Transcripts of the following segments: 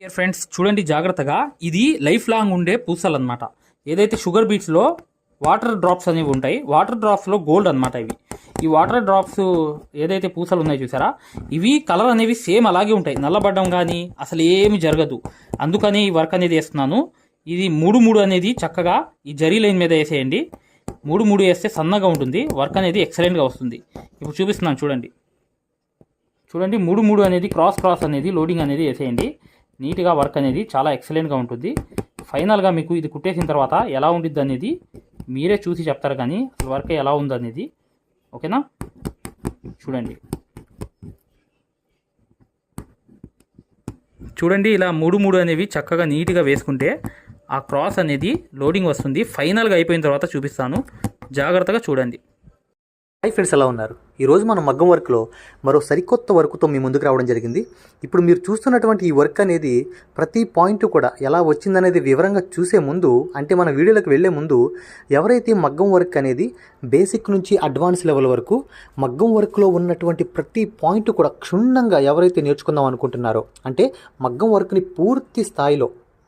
Dear friends చూడండి జాగ్రత్తగా. ఇది లైఫ్ లాంగ్ ఉండే పూసలు అనమాట ఏదైతే షుగర్ బీట్స్లో వాటర్ డ్రాప్స్ అనేవి ఉంటాయి వాటర్ డ్రాప్స్లో గోల్డ్ అనమాట ఇవి. ఈ వాటర్ డ్రాప్స్ ఏదైతే పూసలు ఉన్నాయో చూసారా? ఇవి కలర్ అనేవి సేమ్ అలాగే ఉంటాయి. నల్లబడ్డం కానీ అసలు ఏమి జరగదు. అందుకని ఈ వర్క్ అనేది వేస్తున్నాను. ఇది మూడు మూడు అనేది చక్కగా ఈ జరీ లైన్ మీద వేసేయండి. మూడు మూడు వేస్తే సన్నగా ఉంటుంది. వర్క్ అనేది ఎక్సలెంట్గా వస్తుంది. ఇప్పుడు చూపిస్తున్నాను చూడండి. చూడండి మూడు మూడు అనేది క్రాస్ క్రాస్ అనేది లోడింగ్ అనేది వేసేయండి. నీట్గా వర్క్ అనేది చాలా ఎక్సలెంట్గా ఉంటుంది. ఫైనల్గా మీకు ఇది కుట్టేసిన తర్వాత ఎలా ఉండిద్ది అనేది మీరే చూసి చెప్తారు కానీ అసలు వర్క్ ఎలా ఉంది అనేది. ఓకేనా చూడండి. చూడండి ఇలా మూడు మూడు అనేవి చక్కగా నీట్గా వేసుకుంటే ఆ క్రాస్ అనేది లోడింగ్ వస్తుంది. ఫైనల్గా అయిపోయిన తర్వాత చూపిస్తాను. జాగ్రత్తగా చూడండి. హై ఫ్రెండ్స్ ఎలా ఉన్నారు? ఈరోజు మనం మగ్గం వర్క్లో మరో సరికొత్త వర్క్తో మీ ముందుకు రావడం జరిగింది. ఇప్పుడు మీరు చూస్తున్నటువంటి ఈ వర్క్ అనేది ప్రతి పాయింట్ కూడా ఎలా వచ్చిందనేది వివరంగా చూసే ముందు అంటే మన వీడియోలకు వెళ్ళే ముందు ఎవరైతే మగ్గం వర్క్ అనేది బేసిక్ నుంచి అడ్వాన్స్ లెవెల్ వరకు మగ్గం వర్క్లో ఉన్నటువంటి ప్రతి పాయింట్ కూడా క్షుణ్ణంగా ఎవరైతే నేర్చుకుందాం అనుకుంటున్నారో అంటే మగ్గం వర్క్ని పూర్తి స్థాయిలో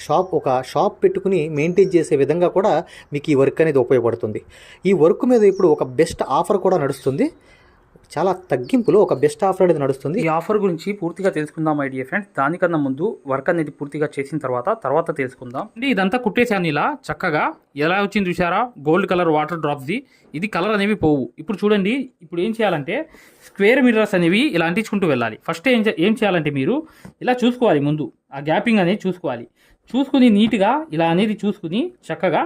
షాప్ ఒక షాప్ పెట్టుకుని మెయింటైన్ చేసే విధంగా కూడా మీకు ఈ వర్క్ అనేది ఉపయోగపడుతుంది. ఈ వర్క్ మీద ఇప్పుడు ఒక బెస్ట్ ఆఫర్ కూడా నడుస్తుంది. చాలా తగ్గింపులో ఒక బెస్ట్ ఆఫర్ అనేది నడుస్తుంది. ఈ ఆఫర్ గురించి పూర్తిగా తెలుసుకుందాం ఐడియా ఫ్రెండ్స్ దానికన్నా ముందు వర్క్ అనేది పూర్తిగా చేసిన తర్వాత తర్వాత తెలుసుకుందాం. అంటే ఇదంతా కుట్టేసాను ఇలా చక్కగా. ఎలా వచ్చింది చూసారా గోల్డ్ కలర్ వాటర్ డ్రాప్స్ది ఇది కలర్ అనేవి పోవు. ఇప్పుడు చూడండి ఇప్పుడు ఏం చేయాలంటే స్క్వేర్ మిర్రర్స్ అనేవి ఇలా అంటించుకుంటూ వెళ్ళాలి. ఫస్ట్ ఏం చే- ఏం చేయాలంటే మీరు ఇలా చూసుకోవాలి ముందు. ఆ గ్యాపింగ్ అనేది చూసుకోవాలి. చూసుకుని నీట్గా ఇలా అనేది చూసుకుని చక్కగా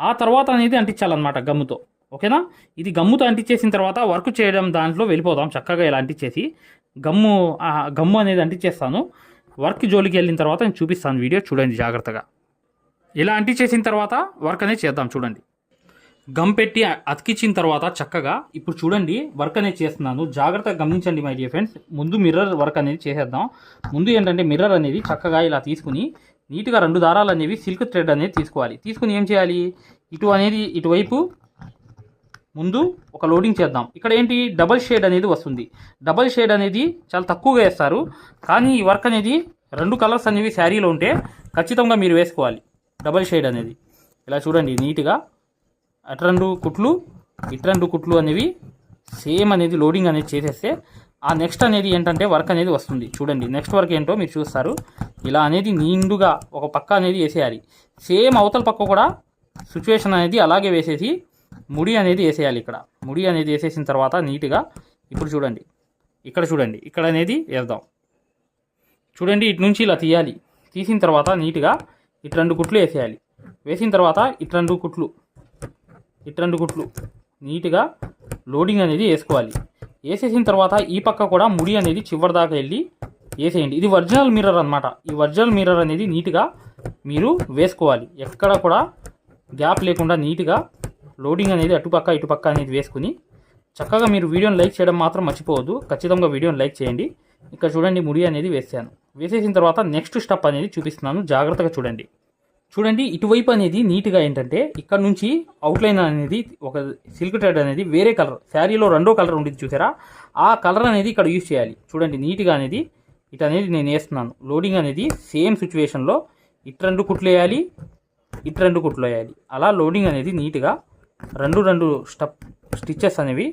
ఆ తర్వాత అనేది అంటించాలన్నమాట గమ్ముతో. ఓకేనా? ఇది గమ్ముతో అంటించేసిన తర్వాత వర్క్ చేయడం దాంట్లో వెళ్ళిపోదాం. చక్కగా ఇలా అంటించేసి గమ్ము గమ్ము అనేది అంటించేస్తాను. వర్క్ జోలికి వెళ్ళిన తర్వాత నేను చూపిస్తాను వీడియో. చూడండి జాగ్రత్తగా. ఇలా అంటించేసిన తర్వాత వర్క్ అనేది చేద్దాం. చూడండి. గమ్ పెట్టి అతికించిన తర్వాత చక్కగా ఇప్పుడు చూడండి వర్క్ అనేది చేస్తున్నాను. జాగ్రత్తగా గమనించండి మై డియర్ ఫ్రెండ్స్. ముందు మిర్రర్ వర్క్ అనేది చేసేద్దాం. ముందు ఏంటంటే మిర్రర్ అనేది చక్కగా ఇలా తీసుకుని నీట్గా రెండు దారాలు అనేవి సిల్క్ థ్రెడ్ అనేది తీసుకోవాలి. తీసుకుని ఏం చేయాలి? ఇటు అనేది ఇటువైపు ముందు ఒక లోడింగ్ చేద్దాం. ఇక్కడ ఏంటి? డబల్ షేడ్ అనేది వస్తుంది. డబల్ షేడ్ అనేది చాలా తక్కువగా వేస్తారు. కానీ ఈ వర్క్ అనేది రెండు కలర్స్ అనేవి శారీలో ఉంటే ఖచ్చితంగా మీరు వేసుకోవాలి. డబల్ షేడ్ అనేది. ఇలా చూడండి నీట్గా అటు రెండు కుట్లు ఇటు రెండు కుట్లు అనేవి సేమ్ అనేది లోడింగ్ అనేది చేసేస్తే ఆ నెక్స్ట్ అనేది ఏంటంటే వర్క్ అనేది వస్తుంది. చూడండి నెక్స్ట్ వర్క్ ఏంటో మీరు చూస్తారు. ఇలా అనేది నిండుగా ఒక పక్క అనేది వేసేయాలి. సేమ్ అవతల పక్క కూడా సిచ్యువేషన్ అనేది అలాగే వేసేసి ముడి అనేది వేసేయాలి ఇక్కడ. ముడి అనేది వేసేసిన తర్వాత నీట్గా ఇప్పుడు చూడండి ఇక్కడ చూడండి ఇక్కడ అనేది వేద్దాం. చూడండి ఇటు నుంచి ఇలా తీయాలి. తీసిన తర్వాత నీట్గా ఇటు రెండు కుట్లు వేసేయాలి. వేసిన తర్వాత ఇటు రెండు కుట్లు ఇటు రెండు కుట్లు నీట్గా లోడింగ్ అనేది వేసుకోవాలి. వేసేసిన తర్వాత ఈ పక్క కూడా ముడి అనేది చివరి దాకా వెళ్ళి వేసేయండి. ఇది ఒరిజినల్ మిర్రర్ అనమాట ఈ ఒరిజినల్ మిర్రర్ అనేది నీట్గా మీరు వేసుకోవాలి. ఎక్కడ కూడా గ్యాప్ లేకుండా నీట్గా లోడింగ్ అనేది అటుపక్క ఇటుపక్క అనేది వేసుకుని చక్కగా మీరు వీడియోని లైక్ చేయడం మాత్రం మర్చిపోవద్దు. ఖచ్చితంగా వీడియోని లైక్ చేయండి. ఇక్కడ చూడండి ముడి అనేది వేసాను. వేసేసిన తర్వాత నెక్స్ట్ స్టెప్ అనేది చూపిస్తున్నాను. జాగ్రత్తగా చూడండి. చూడండి ఇటువైపు అనేది నీట్గా ఏంటంటే ఇక్కడ నుంచి అవుట్లైన్ అనేది ఒక సిల్క్ థ్రెడ్ అనేది వేరే కలర్ శారీలో రెండో కలర్ ఉండేది చూసారా? ఆ కలర్ అనేది ఇక్కడ యూజ్ చేయాలి. చూడండి నీట్గా అనేది ఇటు అనేది నేను వేస్తున్నాను. లోడింగ్ అనేది సేమ్ సిచ్యువేషన్లో ఇటు రెండు కుట్లు వేయాలి ఇటు రెండు కుట్లు వేయాలి. అలా లోడింగ్ అనేది నీట్గా రెండు రెండు స్టప్ స్టిచ్చెస్ అనేవి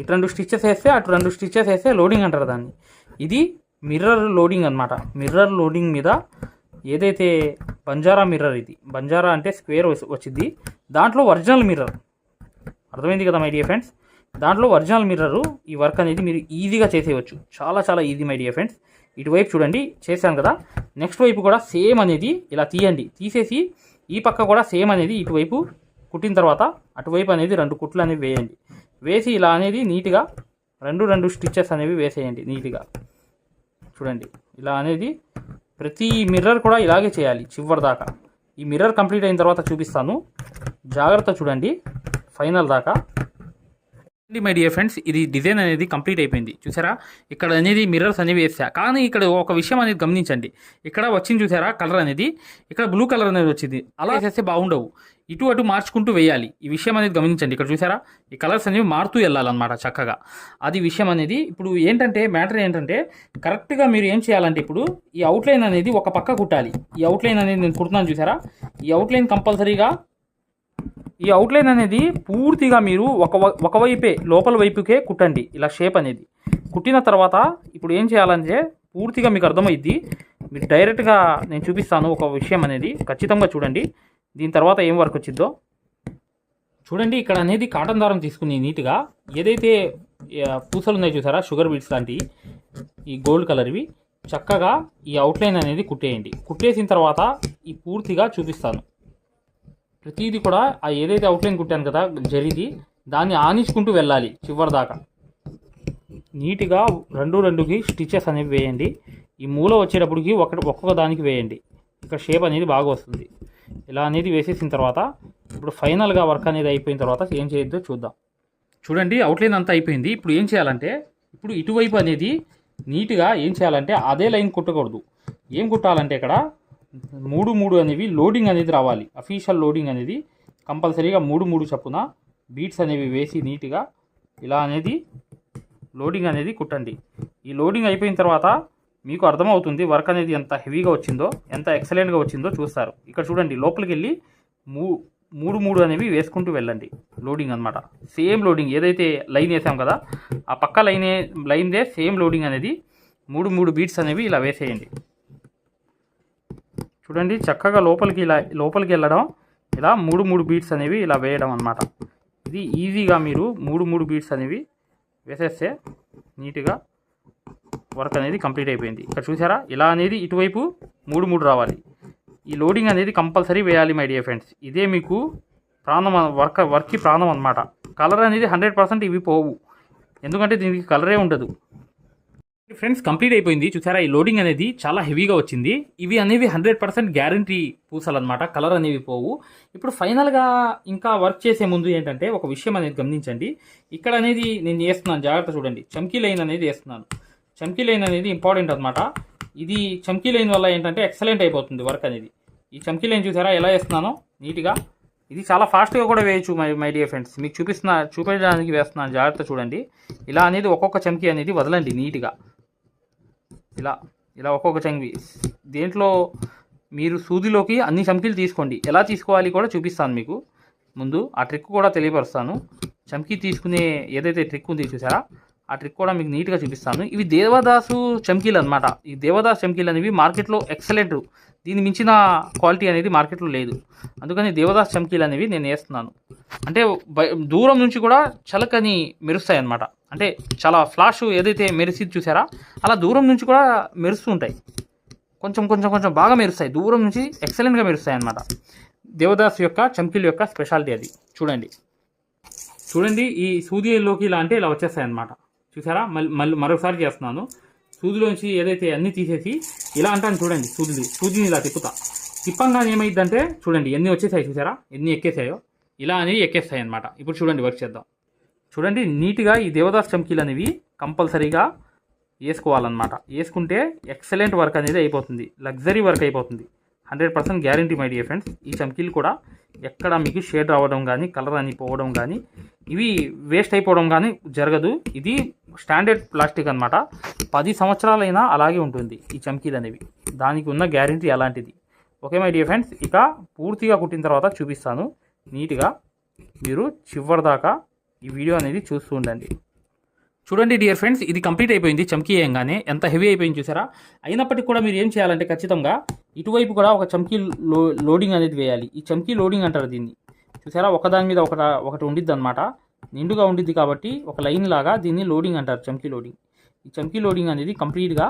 ఇటు రెండు స్టిచ్చెస్ వేస్తే అటు రెండు స్టిచ్చెస్ వేస్తే లోడింగ్ అంటారు దాన్ని. ఇది మిర్రర్ లోడింగ్ అన్నమాట. మిర్రర్ లోడింగ్ మీద ఏదైతే బంజారా మిర్రర్ ఇది బంజారా అంటే స్క్వేర్ వచ్చింది దాంట్లో ఒరిజినల్ మిర్రర్ అర్థమైంది కదా మై డియర్ ఫ్రెండ్స్ దాంట్లో ఒరిజినల్ మిర్రర్ ఈ వర్క్ అనేది మీరు ఈజీగా చేసేయచ్చు. చాలా చాలా ఈజీ మై డియర్ ఫ్రెండ్స్ ఇటువైపు చూడండి చేశాను కదా. నెక్స్ట్ వైపు కూడా సేమ్ అనేది ఇలా తీయండి. తీసేసి ఈ పక్క కూడా సేమ్ అనేది ఇటువైపు కుట్టిన తర్వాత అటువైపు అనేది రెండు కుట్లు అనేవి వేయండి. వేసి ఇలా అనేది నీట్గా రెండు రెండు స్టిచ్చెస్ అనేవి వేసేయండి నీట్గా. చూడండి ఇలా అనేది ప్రతి మిర్రర్ కూడా ఇలాగే చేయాలి చివరి దాకా. ఈ మిర్రర్ కంప్లీట్ అయిన తర్వాత చూపిస్తాను. జాగ్రత్త చూడండి ఫైనల్ దాకా. మై డియర్ ఫ్రెండ్స్ ఇది డిజైన్ అనేది కంప్లీట్ అయిపోయింది. చూసారా? ఇక్కడ అనేది మిర్రర్స్ అనేవి వేసా కానీ ఇక్కడ ఒక విషయం అనేది గమనించండి. ఇక్కడ వచ్చింది చూసారా? కలర్ అనేది. ఇక్కడ బ్లూ కలర్ అనేది వచ్చింది. అలా వేసేస్తే బాగుండవు. ఇటు అటు మార్చుకుంటూ వేయాలి. ఈ విషయం అనేది గమనించండి. ఇక్కడ చూసారా? ఈ కలర్స్ అనేవి మారుతూ వెళ్ళాలన్నమాట చక్కగా. అది విషయం అనేది. ఇప్పుడు ఏంటంటే మ్యాటర్ ఏంటంటే కరెక్ట్గా మీరు ఏం చేయాలంటే ఇప్పుడు ఈ అవుట్లైన్ అనేది ఒక పక్క కుట్టాలి. ఈ అవుట్లైన్ అనేది నేను కుడుతున్నాను చూసారా? ఈ అవుట్లైన్ కంపల్సరీగా ఈ అవుట్లైన్ అనేది పూర్తిగా మీరు ఒక ఒకవైపే లోపల వైపుకే కుట్టండి. ఇలా షేప్ అనేది. కుట్టిన తర్వాత ఇప్పుడు ఏం చేయాలంటే పూర్తిగా మీకు అర్థమైద్ది. మీరు డైరెక్ట్గా నేను చూపిస్తాను ఒక విషయం అనేది. ఖచ్చితంగా చూడండి. దీని తర్వాత ఏం వర్క్ వచ్చిందో చూడండి ఇక్కడ అనేది కాటన్ దారం తీసుకుని నీట్గా ఏదైతే పూసలు ఉన్నాయి చూసారా? షుగర్ బీట్స్ లాంటివి. ఈ గోల్డ్ కలర్వి చక్కగా ఈ అవుట్లైన్ అనేది కుట్టేయండి. కుట్టేసిన తర్వాత ఈ పూర్తిగా చూపిస్తాను. ప్రతిదీ కూడా ఆ ఏదైతే అవుట్లైన్ కుట్టాను కదా జరిది దాన్ని ఆనించుకుంటూ వెళ్ళాలి చివరి దాకా నీట్గా రెండు రెండుకి స్టిచెస్ అనేవి వేయండి. ఈ మూల వచ్చేటప్పటికి ఒకటి ఒక్కొక్క దానికి వేయండి. ఇక్కడ షేప్ అనేది బాగా వస్తుంది. ఇలా అనేది వేసేసిన తర్వాత ఇప్పుడు ఫైనల్గా వర్క్ అనేది అయిపోయిన తర్వాత ఏం చేయొద్దో చూద్దాం. చూడండి అవుట్లైన్ అంతా అయిపోయింది. ఇప్పుడు ఏం చేయాలంటే ఇప్పుడు ఇటువైపు అనేది నీట్గా ఏం చేయాలంటే అదే లైన్ కుట్టకూడదు. ఏం కుట్టాలంటే ఇక్కడ మూడు మూడు అనేవి లోడింగ్ అనేది రావాలి. అఫీషియల్ లోడింగ్ అనేది కంపల్సరీగా మూడు మూడు చప్పున బీట్స్ అనేవి వేసి నీట్గా ఇలా అనేది లోడింగ్ అనేది కుట్టండి. ఈ లోడింగ్ అయిపోయిన తర్వాత మీకు అర్థమవుతుంది వర్క్ అనేది ఎంత హెవీగా వచ్చిందో ఎంత ఎక్సలెంట్గా వచ్చిందో చూస్తారు. ఇక్కడ చూడండి లోపలికి వెళ్ళి మూ మూడు మూడు అనేవి వేసుకుంటూ వెళ్ళండి. లోడింగ్ అనమాట సేమ్ లోడింగ్ ఏదైతే లైన్ వేసాం కదా ఆ పక్క లైన్ లైన్దే సేమ్ లోడింగ్ అనేది మూడు మూడు బీట్స్ అనేవి ఇలా వేసేయండి. చూడండి చక్కగా లోపలికి ఇలా లోపలికి వెళ్ళడం ఇలా మూడు మూడు బీట్స్ అనేవి ఇలా వేయడం అనమాట ఇది ఈజీగా మీరు మూడు మూడు బీట్స్ అనేవి వేసేస్తే నీట్గా వర్క్ అనేది కంప్లీట్ అయిపోయింది. ఇక్కడ చూసారా? ఇలా అనేది ఇటువైపు మూడు మూడు రావాలి. ఈ లోడింగ్ అనేది కంపల్సరీ వేయాలి మై డియర్ ఫ్రెండ్స్ ఇదే మీకు ప్రాణం వర్క్ వర్క్కి ప్రాణం అనమాట కలర్ అనేది హండ్రెడ్ పర్సెంట్ ఇవి పోవు. ఎందుకంటే దీనికి కలరే ఉండదు. ఫ్రెండ్స్ కంప్లీట్ అయిపోయింది. చూసారా ఈ లోడింగ్ అనేది చాలా హెవీగా వచ్చింది. ఇవి అనేవి హండ్రెడ్ పర్సెంట్ గ్యారంటీ పూసలు అనమాట కలర్ అనేవి పోవు. ఇప్పుడు ఫైనల్గా ఇంకా వర్క్ చేసే ముందు ఏంటంటే ఒక విషయం అనేది గమనించండి. ఇక్కడ అనేది నేను చేస్తున్నాను. జాగ్రత్త చూడండి. చమ్కీ లైన్ అనేది వేస్తున్నాను చమ్కీ లైన్ అనేది ఇంపార్టెంట్ అనమాట ఇది చమ్కీ లైన్ వల్ల ఏంటంటే ఎక్సలెంట్ అయిపోతుంది వర్క్ అనేది. ఈ చమ్కీ లైన్ చూసారా ఎలా వేస్తున్నానో నీట్గా. ఇది చాలా ఫాస్ట్గా కూడా వేయచ్చు మై మై డియర్ ఫ్రెండ్స్ మీకు చూపిస్తున్న చూపించడానికి వేస్తున్నాను. జాగ్రత్త చూడండి. ఇలా అనేది ఒక్కొక్క చమ్కీ అనేది వదలండి నీట్గా. ఇలా ఇలా ఒక్కొక్క చంగి దేంట్లో మీరు సూదిలోకి అన్ని చమ్కీలు తీసుకోండి. ఎలా తీసుకోవాలి కూడా చూపిస్తాను మీకు. ముందు ఆ ట్రిక్ కూడా తెలియపరుస్తాను. చమ్కీ తీసుకునే ఏదైతే ట్రిక్ ఉంది చూసారా? ఆ ట్రిక్ కూడా మీకు నీట్గా చూపిస్తాను. ఇవి దేవదాసు చమ్కీలు అనమాట ఈ దేవదాస్ చమ్కీలు అనేవి మార్కెట్లో ఎక్సలెంట్ దీని మించిన క్వాలిటీ అనేది మార్కెట్లో లేదు. అందుకని దేవదాస్ చమ్కీలు అనేవి నేను వేస్తున్నాను. అంటే దూరం నుంచి కూడా చలకని మెరుస్తాయి అనమాట అంటే చాలా ఫ్లాష్ ఏదైతే మెరిసి చూసారా అలా దూరం నుంచి కూడా మెరుస్తూ ఉంటాయి. కొంచెం కొంచెం కొంచెం బాగా మెరుస్తాయి. దూరం నుంచి ఎక్సలెంట్గా మెరుస్తాయి అనమాట దేవదాస్ యొక్క చమ్కీల యొక్క స్పెషాలిటీ అది. చూడండి. చూడండి ఈ సూదిలోకి ఇలా అంటే ఇలా వచ్చేస్తాయి అనమాట చూసారా? మళ్ళీ మళ్ళీ మరొకసారి చేస్తున్నాను. సూదిలోంచి ఏదైతే అన్ని తీసేసి ఇలా అంటాను చూడండి సూదిని సూదిని ఇలా తిప్పుతా. తిప్పంగానే ఏమైందంటే చూడండి ఎన్ని వచ్చేసాయి చూసారా? ఎన్ని ఎక్కేసాయో? ఇలా అనేవి ఎక్కేస్తాయి అనమాట ఇప్పుడు చూడండి వర్క్ చేద్దాం. చూడండి నీట్గా ఈ దేవదాస్ చమ్కీలు అనేవి కంపల్సరీగా వేసుకోవాలన్నమాట. వేసుకుంటే ఎక్సలెంట్ వర్క్ అనేది అయిపోతుంది. లగ్జరీ వర్క్ అయిపోతుంది. Hundred percent guarantee my dear friends. ఈ చమ్కీలు కూడా ఎక్కడ మీకు షేడ్ రావడం కానీ కలర్ అని పోవడం కానీ ఇవి వేస్ట్ అయిపోవడం కానీ జరగదు. ఇది స్టాండర్డ్ ప్లాస్టిక్ అన్నమాట. పది సంవత్సరాలైనా అలాగే ఉంటుంది ఈ చమ్కీలు అనేవి. దానికి ఉన్న గ్యారంటీ అలాంటిది. Okay my dear friends. ఇక పూర్తిగా కుట్టిన తర్వాత చూపిస్తాను. నీట్గా మీరు చివరి దాకా ఈ వీడియో అనేది చూస్తూ ఉండండి. చూడండి డియర్ ఫ్రెండ్స్ ఇది కంప్లీట్ అయిపోయింది. చమ్కీ వేయంగానే ఎంత హెవీ అయిపోయింది చూసారా? అయినప్పటికీ కూడా మీరు ఏం చేయాలంటే ఖచ్చితంగా ఇటువైపు కూడా ఒక చమ్కీ లో లోడింగ్ అనేది వేయాలి. ఈ చమ్కీ లోడింగ్ అంటారు దీన్ని. చూసారా? ఒకదాని మీద ఒకట ఒకటి ఉండిద్ది అనమాట నిండుగా ఉండిద్ది కాబట్టి ఒక లైన్ లాగా దీన్ని లోడింగ్ అంటారు చమ్కీ లోడింగ్ ఈ చమ్కీ లోడింగ్ అనేది కంప్లీట్గా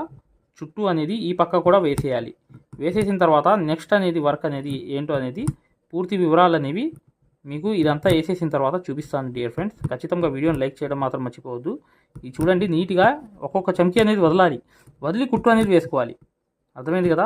చుట్టూ అనేది ఈ పక్క కూడా వేసేయాలి. వేసేసిన తర్వాత నెక్స్ట్ అనేది వర్క్ అనేది ఏంటో అనేది పూర్తి వివరాలు అనేవి మీకు ఇదంతా వేసేసిన తర్వాత చూపిస్తాను డియర్ ఫ్రెండ్స్ ఖచ్చితంగా వీడియోని లైక్ చేయడం మాత్రం మర్చిపోవద్దు. ఇది చూడండి నీట్గా ఒక్కొక్క చమ్కీ అనేది వదలాలి. వదిలి కుట్టు అనేది వేసుకోవాలి. అర్థమైంది కదా?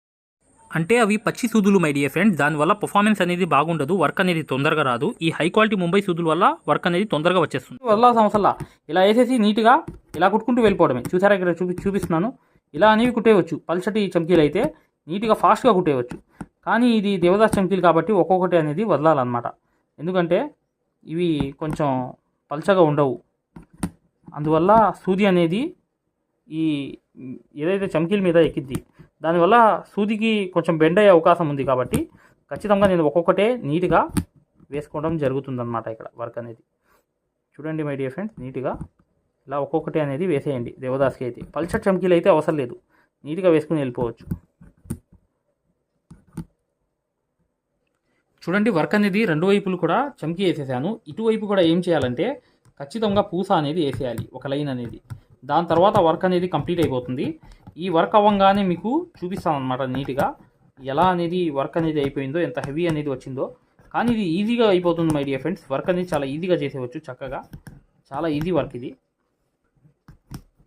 అంటే అవి పచ్చి సూదులు మై డియర్ ఫ్రెండ్స్ దానివల్ల పర్ఫార్మెన్స్ అనేది బాగుండదు వర్క్ అనేది తొందరగా రాదు. ఈ హై క్వాలిటీ ముంబై సూదుల వల్ల వర్క్ అనేది తొందరగా వచ్చేస్తుంది. వల్ల సంవత్సరాల ఇలా వేసేసి నీట్గా ఇలా కుట్టుకుంటూ వెళ్ళిపోవడమే. చూసారా ఇక్కడ చూపి చూపిస్తున్నాను. ఇలా అనేవి కుట్టేయవచ్చు పల్చటి చమ్కీలు అయితే నీట్గా ఫాస్ట్గా కుట్టేయవచ్చు కానీ ఇది దేవదాస్ చమ్కీలు కాబట్టి ఒక్కొక్కటి అనేది వదలాలన్నమాట. ఎందుకంటే ఇవి కొంచెం పల్చగా ఉండవు. అందువల్ల సూది అనేది ఈ ఏదైతే చమ్కీల మీద ఎక్కిద్ది దానివల్ల సూదికి కొంచెం బెండ్ అయ్యే అవకాశం ఉంది కాబట్టి ఖచ్చితంగా నేను ఒక్కొక్కటే నీట్గా వేసుకోవడం జరుగుతుందన్నమాట ఇక్కడ వర్క్ అనేది. చూడండి మై డియర్ ఫ్రెండ్స్ నీట్గా ఇలా ఒక్కొక్కటి అనేది వేసేయండి దేవదాస్కి అయితే. పల్చర్ చమ్కీలు అయితే అవసరం లేదు. నీట్గా వేసుకుని వెళ్ళిపోవచ్చు. చూడండి వర్క్ అనేది రెండు వైపులు కూడా చమ్కీ వేసేసాను. ఇటువైపు కూడా ఏం చేయాలంటే ఖచ్చితంగా పూస అనేది వేసేయాలి ఒక లైన్ అనేది. దాని తర్వాత వర్క్ అనేది కంప్లీట్ అయిపోతుంది. ఈ వర్క్ అవ్వగానే మీకు చూపిస్తాను అనమాట నీట్గా. ఎలా అనేది వర్క్ అనేది అయిపోయిందో ఎంత హెవీ అనేది వచ్చిందో. కానీ ఇది ఈజీగా అయిపోతుంది మై డియర్ ఫ్రెండ్స్. వర్క్ అనేది చాలా ఈజీగా చేసేవచ్చు చక్కగా. చాలా ఈజీ వర్క్ ఇది.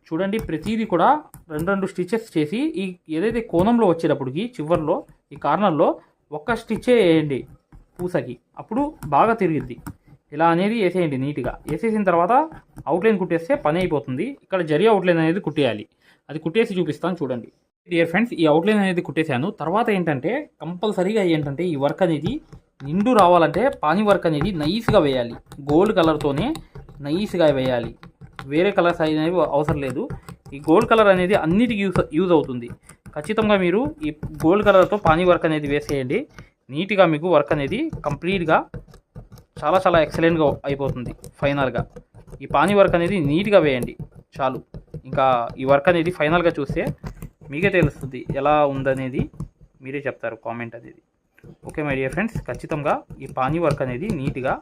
చూడండి ప్రతిదీ కూడా రెండు రెండు స్టిచెస్ చేసి ఈ ఏదైతే కోణంలో వచ్చేటప్పటికి చివర్లో ఈ కార్నర్లో ఒక్క స్టిచ్చే వేయండి పూసకి. అప్పుడు బాగా తిరిగిద్ది. ఇలా అనేది వేసేయండి నీట్గా. వేసేసిన తర్వాత అవుట్లైన్ కుట్టేస్తే పని అయిపోతుంది. ఇక్కడ జరి అవుట్లైన్ అనేది కుట్టేయాలి. అది కుట్టేసి చూపిస్తాను చూడండి. డియర్ ఫ్రెండ్స్ ఈ అవుట్లైన్ అనేది కుట్టేశాను. తర్వాత ఏంటంటే కంపల్సరీగా ఏంటంటే ఈ వర్క్ అనేది నిండు రావాలంటే పానీ వర్క్ అనేది నైస్గా వేయాలి. గోల్డ్ కలర్తోనే నైస్గా వేయాలి. వేరే కలర్స్ అనేవి అవసరం లేదు. ఈ గోల్డ్ కలర్ అనేది అన్నిటికీ యూస్ యూజ్ అవుతుంది. ఖచ్చితంగా మీరు ఈ గోల్డ్ కలర్తో పానీ వర్క్ అనేది వేసేయండి. నీట్గా మీకు వర్క్ అనేది కంప్లీట్గా చాలా చాలా ఎక్సలెంట్గా అయిపోతుంది ఫైనల్గా ఈ పానీ వర్క్ అనేది నీట్గా వేయండి. చాలు. ఇంకా ఈ వర్క్ అనేది ఫైనల్గా చూస్తే మీకే తెలుస్తుంది ఎలా ఉందనేది మీరే చెప్తారు కామెంట్ అనేది. ఓకే మై డియర్ ఫ్రెండ్స్ ఖచ్చితంగా ఈ పానీ వర్క్ అనేది నీట్గా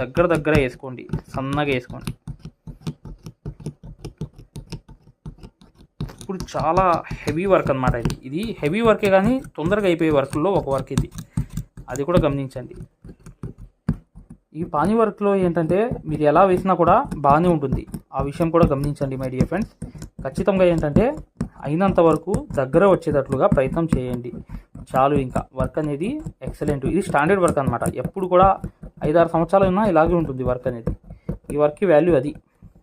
దగ్గర దగ్గర వేసుకోండి సన్నగా వేసుకోండి. ఇప్పుడు చాలా హెవీ వర్క్ అనమాట ఇది. ఇది హెవీ వర్కే కానీ తొందరగా అయిపోయే వర్క్లో ఒక వర్క్ ఇది. అది కూడా గమనించండి. ఈ పానీ వర్క్లో ఏంటంటే మీరు ఎలా వేసినా కూడా బాగానే ఉంటుంది. ఆ విషయం కూడా గమనించండి మై డియర్ ఫ్రెండ్స్. ఖచ్చితంగా ఏంటంటే అయినంత వరకు దగ్గర వచ్చేటట్లుగా ప్రయత్నం చేయండి. చాలు ఇంకా. వర్క్ అనేది ఎక్సలెంట్. ఇది స్టాండర్డ్ వర్క్ అనమాట ఎప్పుడు కూడా ఐదారు సంవత్సరాలు ఉన్నా ఇలాగే ఉంటుంది వర్క్ అనేది. ఈ వర్క్కి వాల్యూ అది.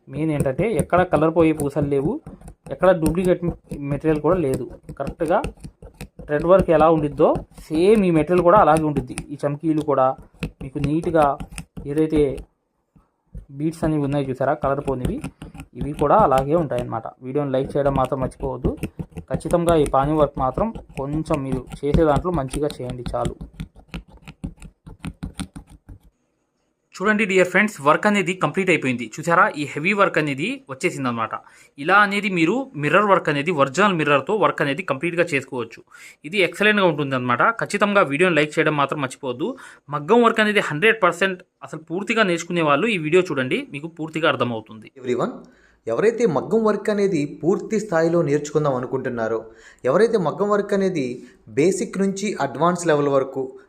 మెయిన్ ఏంటంటే ఎక్కడ కలర్ పోయే పూసలు లేవు. ఎక్కడ డూప్లికేట్ మెటీరియల్ కూడా లేదు. కరెక్ట్గా థ్రెడ్ వర్క్ ఎలా ఉండిద్దో సేమ్ ఈ మెటీరియల్ కూడా అలాగే ఉంటుంది ఈ చమ్కీలు కూడా మీకు నీట్గా ఏదైతే బీట్స్ అనేవి ఉన్నాయి చూసారా? కలర్ పోనివి. ఇవి కూడా అలాగే ఉంటాయన్నమాట. వీడియోని లైక్ చేయడం మాత్రం మర్చిపోవద్దు. ఖచ్చితంగా ఈ పానీ వర్క్ మాత్రం కొంచెం మీరు చేసే దాంట్లో మంచిగా చేయండి చాలు. చూడండి డియర్ ఫ్రెండ్స్ వర్క్ అనేది కంప్లీట్ అయిపోయింది. చూసారా? ఈ హెవీ వర్క్ అనేది వచ్చేసింది అనమాట ఇలా అనేది మీరు మిర్రర్ వర్క్ అనేది ఒరిజినల్ మిర్రర్తో వర్క్ అనేది కంప్లీట్గా చేసుకోవచ్చు. ఇది ఎక్సలెంట్గా ఉంటుంది అనమాట ఖచ్చితంగా వీడియోని లైక్ చేయడం మాత్రం మర్చిపోవద్దు. మగ్గం వర్క్ అనేది హండ్రెడ్ పర్సెంట్ అసలు పూర్తిగా నేర్చుకునే వాళ్ళు ఈ వీడియో చూడండి మీకు పూర్తిగా అర్థమవుతుంది. ఎవ్రీవన్ ఎవరైతే మగ్గం వర్క్ అనేది పూర్తి స్థాయిలో నేర్చుకుందాం అనుకుంటున్నారో ఎవరైతే మగ్గం వర్క్ అనేది బేసిక్ నుంచి అడ్వాన్స్ లెవెల్ వరకు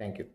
థ్యాంక్ యూ